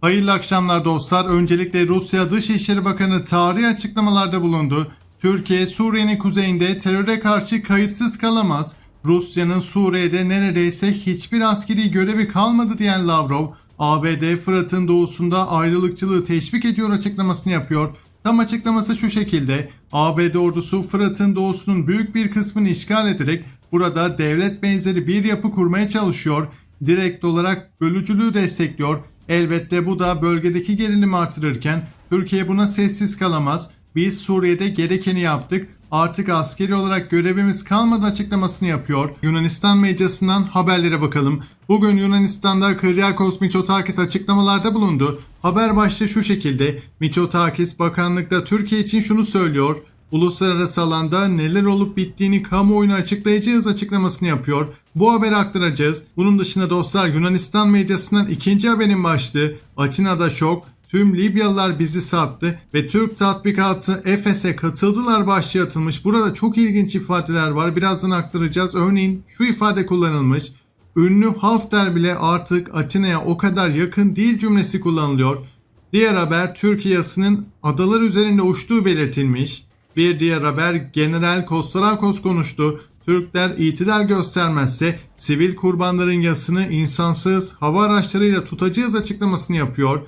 Hayırlı akşamlar dostlar. Öncelikle Rusya Dışişleri Bakanı tarihi açıklamalarda bulundu. Türkiye Suriye'nin kuzeyinde teröre karşı kayıtsız kalamaz. Rusya'nın Suriye'de neredeyse hiçbir askeri görevi kalmadı diyen Lavrov, ABD Fırat'ın doğusunda ayrılıkçılığı teşvik ediyor açıklamasını yapıyor. Tam açıklaması şu şekilde. ABD ordusu Fırat'ın doğusunun büyük bir kısmını işgal ederek burada devlet benzeri bir yapı kurmaya çalışıyor. Direkt olarak bölücülüğü destekliyor. Elbette bu da bölgedeki gerilimi artırırken Türkiye buna sessiz kalamaz. Biz Suriye'de gerekeni yaptık. Artık askeri olarak görevimiz kalmadı açıklamasını yapıyor. Yunanistan medyasından haberlere bakalım. Bugün Yunanistan'da Kyriakos Mitsotakis açıklamalarda bulundu. Haber başlığı şu şekilde. Mitsotakis bakanlıkta Türkiye için şunu söylüyor. Uluslararası alanda neler olup bittiğini kamuoyuna açıklayacağız açıklamasını yapıyor. Bu haberi aktaracağız. Bunun dışında dostlar Yunanistan medyasından ikinci haberin başlığı Atina'da şok, tüm Libyalılar bizi sattı ve Türk tatbikatı Efes'e katıldılar başlığı atılmış. Burada çok ilginç ifadeler var. Birazdan aktaracağız. Örneğin şu ifade kullanılmış. Ünlü Hafter bile artık Atina'ya o kadar yakın değil cümlesi kullanılıyor. Diğer haber Türkiye yasının adalar üzerinde uçtuğu belirtilmiş. Bir diğer haber General Kostarakos konuştu. Türkler itidal göstermezse sivil kurbanların yasını insansız hava araçlarıyla tutacağız açıklamasını yapıyor.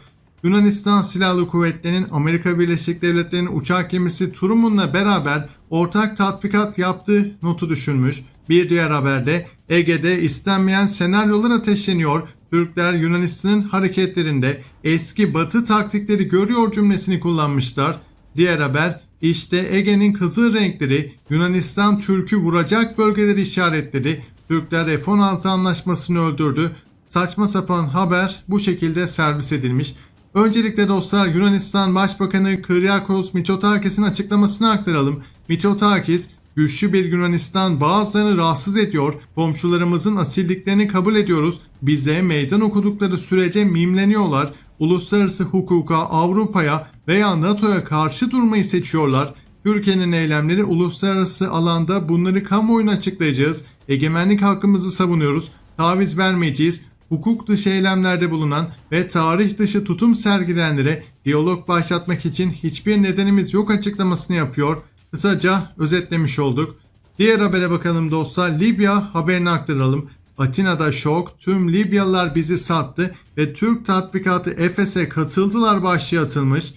Yunanistan Silahlı Kuvvetleri'nin Amerika Birleşik Devletleri'nin uçak gemisi Turumun'la beraber ortak tatbikat yaptığı notu düşürmüş. Bir diğer haberde Ege'de istenmeyen senaryolar ateşleniyor. Türkler Yunanistan'ın hareketlerinde eski batı taktikleri görüyor cümlesini kullanmışlar. Diğer haber işte Ege'nin kızıl renkleri Yunanistan Türk'ü vuracak bölgeleri işaretledi. Türkler F-16 anlaşmasını öldürdü. Saçma sapan haber bu şekilde servis edilmiş. Öncelikle dostlar Yunanistan Başbakanı Kyriakos Mitsotakis'in açıklamasını aktaralım. Mitsotakis Güçlü bir Yunanistan bazılarını rahatsız ediyor. Komşularımızın asilliklerini kabul ediyoruz. Bize meydan okudukları sürece mimleniyorlar. Uluslararası hukuka, Avrupa'ya veya NATO'ya karşı durmayı seçiyorlar. Türkiye'nin eylemleri uluslararası alanda bunları kamuoyuna açıklayacağız. Egemenlik hakkımızı savunuyoruz. Taviz vermeyeceğiz. Hukuk dışı eylemlerde bulunan ve tarih dışı tutum sergileyenlere diyalog başlatmak için hiçbir nedenimiz yok açıklamasını yapıyor. Kısaca özetlemiş olduk. Diğer habere bakalım dostlar. Libya haberini aktaralım. Atina'da şok, tüm Libyalılar bizi sattı ve Türk tatbikatı Efes'e katıldılar başlığı atılmış.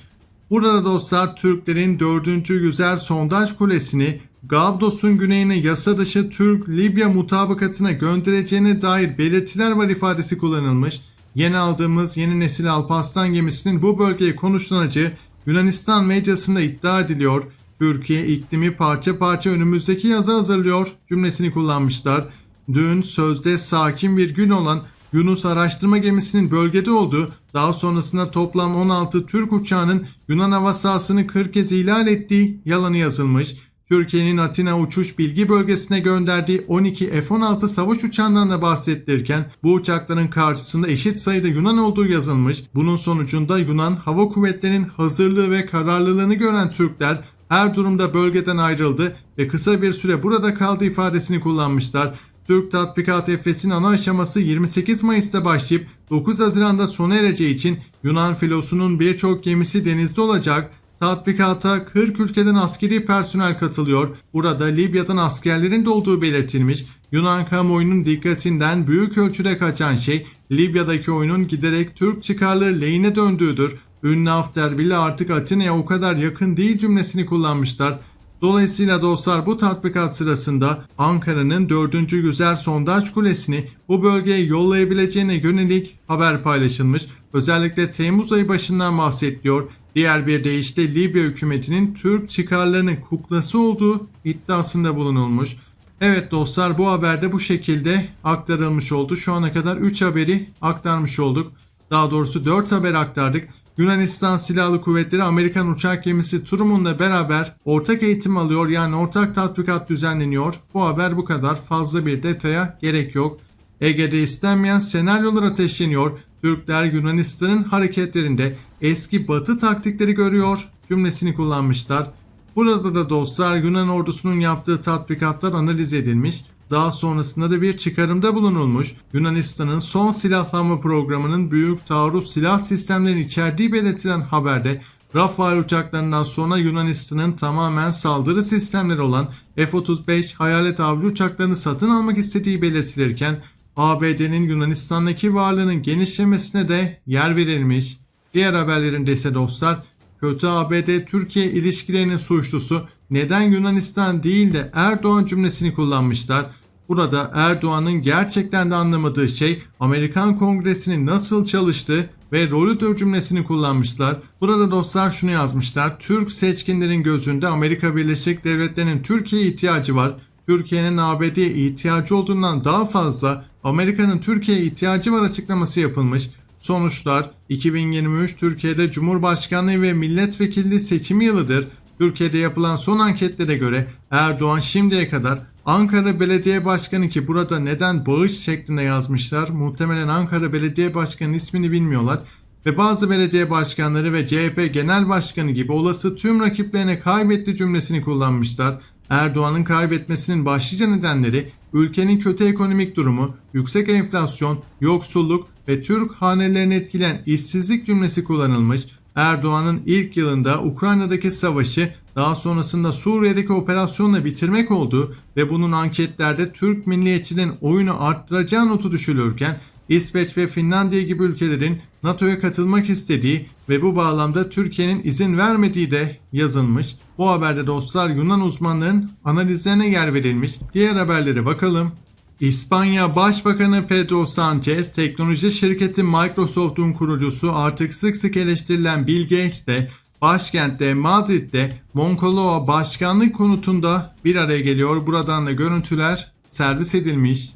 Burada dostlar Türklerin 4. Yüzer Sondaj Kulesi'ni Gavdos'un güneyine yasa dışı Türk-Libya mutabakatına göndereceğine dair belirtiler var ifadesi kullanılmış. Yeni aldığımız yeni nesil Alparslan gemisinin bu bölgeyi konuşlanacağı Yunanistan medyasında iddia ediliyor. Türkiye iklimi parça parça önümüzdeki yaza hazırlıyor cümlesini kullanmışlar. Dün sözde sakin bir gün olan Yunus araştırma gemisinin bölgede olduğu, daha sonrasında toplam 16 Türk uçağının Yunan hava sahasını 40 kez ihlal ettiği yalanı yazılmış. Türkiye'nin Atina uçuş bilgi bölgesine gönderdiği 12 F-16 savaş uçağından da bahsettirirken bu uçakların karşısında eşit sayıda Yunan olduğu yazılmış. Bunun sonucunda Yunan Hava Kuvvetleri'nin hazırlığı ve kararlılığını gören Türkler her durumda bölgeden ayrıldı ve kısa bir süre burada kaldı ifadesini kullanmışlar. Türk Tatbikat Efes'in ana aşaması 28 Mayıs'ta başlayıp 9 Haziran'da sona ereceği için Yunan filosunun birçok gemisi denizde olacak. Tatbikata 40 ülkeden askeri personel katılıyor. Burada Libya'dan askerlerin de olduğu belirtilmiş. Yunan kamuoyunun dikkatinden büyük ölçüde kaçan şey Libya'daki oyunun giderek Türk çıkarları lehine döndüğüdür. Ünlü Hafter bile artık Atina'ya o kadar yakın değil cümlesini kullanmışlar. Dolayısıyla dostlar bu tatbikat sırasında Ankara'nın 4. Yüzer Sondaj Kulesi'ni bu bölgeye yollayabileceğine yönelik haber paylaşılmış. Özellikle Temmuz ayı başından bahsediliyor. Diğer bir deyişle Libya hükümetinin Türk çıkarlarının kuklası olduğu iddiasında bulunulmuş. Evet dostlar bu haberde bu şekilde aktarılmış oldu. Şu ana kadar 3 haberi aktarmış olduk. Daha doğrusu 4 haber aktardık. Yunanistan Silahlı Kuvvetleri Amerikan uçak gemisi Turumun'la beraber ortak eğitim alıyor yani ortak tatbikat düzenleniyor. Bu haber bu kadar fazla bir detaya gerek yok. Ege'de istenmeyen senaryolar ateşleniyor. Türkler Yunanistan'ın hareketlerinde eski batı taktikleri görüyor cümlesini kullanmışlar. Burada da dostlar Yunan ordusunun yaptığı tatbikatlar analiz edilmiş. Daha sonrasında da bir çıkarımda bulunulmuş. Yunanistan'ın son silahlanma programının büyük taarruz silah sistemlerini içerdiği belirtilen haberde Rafael uçaklarından sonra Yunanistan'ın tamamen saldırı sistemleri olan F-35 hayalet avcı uçaklarını satın almak istediği belirtilirken ABD'nin Yunanistan'daki varlığının genişlemesine de yer verilmiş. Diğer haberlerinde ise dostlar kötü ABD-Türkiye ilişkilerinin suçlusu neden Yunanistan değil de Erdoğan cümlesini kullanmışlar. Burada Erdoğan'ın gerçekten de anlamadığı şey Amerikan Kongresi'nin nasıl çalıştığı ve rolüdür cümlesini kullanmışlar. Burada dostlar şunu yazmışlar. Türk seçkinlerin gözünde Amerika Birleşik Devletleri'nin Türkiye'ye ihtiyacı var. Türkiye'nin ABD'ye ihtiyacı olduğundan daha fazla Amerika'nın Türkiye'ye ihtiyacı var açıklaması yapılmış. Sonuçlar 2023 Türkiye'de Cumhurbaşkanlığı ve milletvekilliği seçimi yılıdır. Türkiye'de yapılan son anketlere göre Erdoğan şimdiye kadar Ankara Belediye Başkanı ki burada neden bağış şeklinde yazmışlar. Muhtemelen Ankara Belediye Başkanı ismini bilmiyorlar. Ve bazı belediye başkanları ve CHP Genel Başkanı gibi olası tüm rakiplerine kaybetti cümlesini kullanmışlar. Erdoğan'ın kaybetmesinin başlıca nedenleri ülkenin kötü ekonomik durumu, yüksek enflasyon, yoksulluk ve Türk hanelerini etkileyen işsizlik cümlesi kullanılmış. Erdoğan'ın ilk yılında Ukrayna'daki savaşı daha sonrasında Suriye'deki operasyonla bitirmek olduğu ve bunun anketlerde Türk milliyetçinin oyunu arttıracağı notu düşülürken İsveç ve Finlandiya gibi ülkelerin NATO'ya katılmak istediği ve bu bağlamda Türkiye'nin izin vermediği de yazılmış. Bu haberde dostlar Yunan uzmanların analizlerine yer verilmiş. Diğer haberlere bakalım. İspanya Başbakanı Pedro Sanchez, teknoloji şirketi Microsoft'un kurucusu artık sık sık eleştirilen Bill Gates de başkentte Madrid'de Moncloa başkanlık konutunda bir araya geliyor. Buradan da görüntüler servis edilmiş.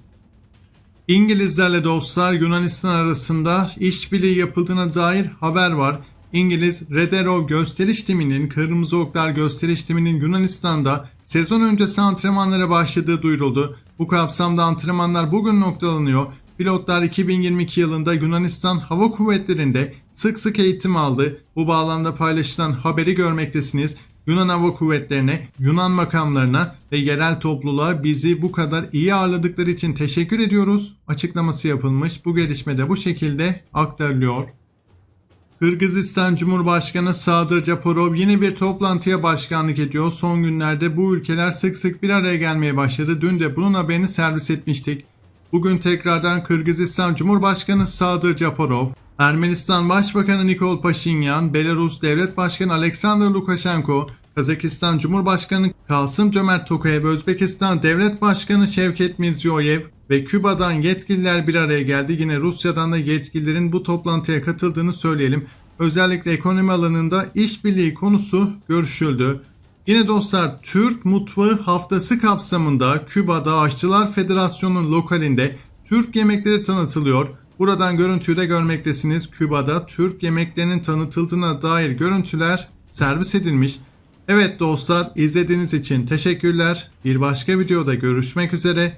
İngilizlerle dostlar Yunanistan arasında işbirliği yapıldığına dair haber var. İngiliz Redero gösteriş timinin Kırmızı Oklar gösteriş timinin Yunanistan'da sezon öncesi antrenmanlara başladığı duyuruldu. Bu kapsamda antrenmanlar bugün noktalanıyor. Pilotlar 2022 yılında Yunanistan Hava Kuvvetleri'nde sık sık eğitim aldı. Bu bağlamda paylaşılan haberi görmektesiniz. Yunan Hava Kuvvetlerine, Yunan makamlarına ve yerel topluluğa bizi bu kadar iyi ağırladıkları için teşekkür ediyoruz. Açıklaması yapılmış. Bu gelişme de bu şekilde aktarılıyor. Kırgızistan Cumhurbaşkanı Sadır Japarov yine bir toplantıya başkanlık ediyor. Son günlerde bu ülkeler sık sık bir araya gelmeye başladı. Dün de bunun haberini servis etmiştik. Bugün tekrardan Kırgızistan Cumhurbaşkanı Sadır Japarov, Ermenistan Başbakanı Nikol Paşinyan, Belarus Devlet Başkanı Alexander Lukashenko, Kazakistan Cumhurbaşkanı Kasım Cömert Tokayev, Özbekistan Devlet Başkanı Şevket Mirziyoyev ve Küba'dan yetkililer bir araya geldi. Yine Rusya'dan da yetkililerin bu toplantıya katıldığını söyleyelim. Özellikle ekonomi alanında işbirliği konusu görüşüldü. Yine dostlar Türk Mutfağı Haftası kapsamında Küba'da Aşçılar Federasyonu'nun lokalinde Türk yemekleri tanıtılıyor. Buradan görüntüyü de görmektesiniz. Küba'da Türk yemeklerinin tanıtıldığına dair görüntüler servis edilmiş. Evet dostlar izlediğiniz için teşekkürler. Bir başka videoda görüşmek üzere.